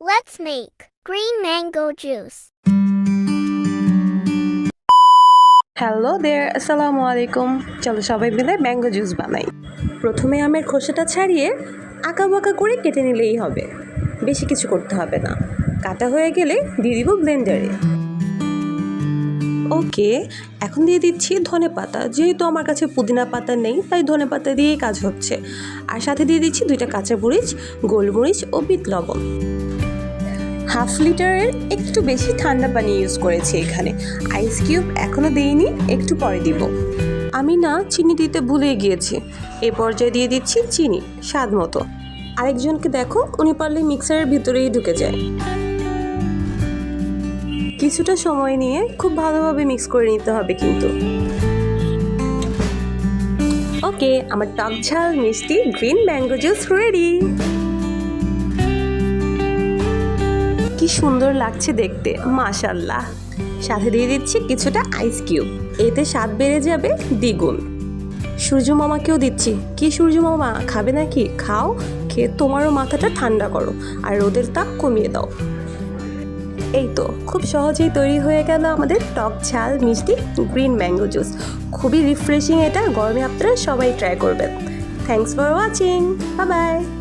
Let's make green mango juice. Hello there আসসালামু আলাইকুম চলো সবাই মিলে ম্যাঙ্গো জুস বানাই। প্রথমে আমের খোসাটা ছাড়িয়ে আঁকা বাঁকা করে কেটে নিলেই হবে। বেশি কিছু করতে হবে না। কাটা হয়ে গেলে দিয়ে দিব ব্লেন্ডারে ওকে এখন দিয়ে দিচ্ছি ধনে পাতা। যেহেতু আমার কাছে পুদিনা পাতা নেই, তাই ধনে পাতা দিয়েই কাজ হচ্ছে। আর সাথে দিয়ে দিচ্ছি দুইটা কাঁচা মরিচ, গোলমরিচ ও বিট লবণ। হাফ লিটারের একটু বেশি ঠান্ডা পানি ইউজ করেছি এখানে। আইস কিউব এখনও দিইনি, একটু পরে দিব। আমি না চিনি দিতে ভুলে গিয়েছি। এ পর্যায়ে দিয়ে দিচ্ছি চিনি, স্বাদ মতো। আরেকজনকে দেখো, উনি পারলে মিক্সারের ভিতরেই ঢুকে যায়। কিছুটা সময় নিয়ে খুব ভালোভাবে মিক্স করে নিতে হবে কিন্তু। ওকে আমার টক ঝাল মিষ্টি গ্রিন ম্যাঙ্গো জুস রেডি কি সুন্দর লাগছে দেখতে, মাশাল্লাহ। সাথে দিয়ে দিচ্ছি কিছুটা আইস কিউব এতে স্বাদ বেড়ে যাবে দ্বিগুণ। সূর্য মামাকেও দিচ্ছি। কি সূর্য মামা, খাবে নাকি? খাও, খেয়ে তোমারও মাথাটা ঠান্ডা করো, আর রোদের তাপ কমিয়ে দাও। এই তো, খুব সহজেই তৈরি হয়ে গেল আমাদের টক ঝাল মিষ্টি গ্রিন ম্যাঙ্গো জুস। খুবই রিফ্রেশিং এটা, গরমে আপনারা সবাই ট্রাই করবেন। Thanks for watching bye bye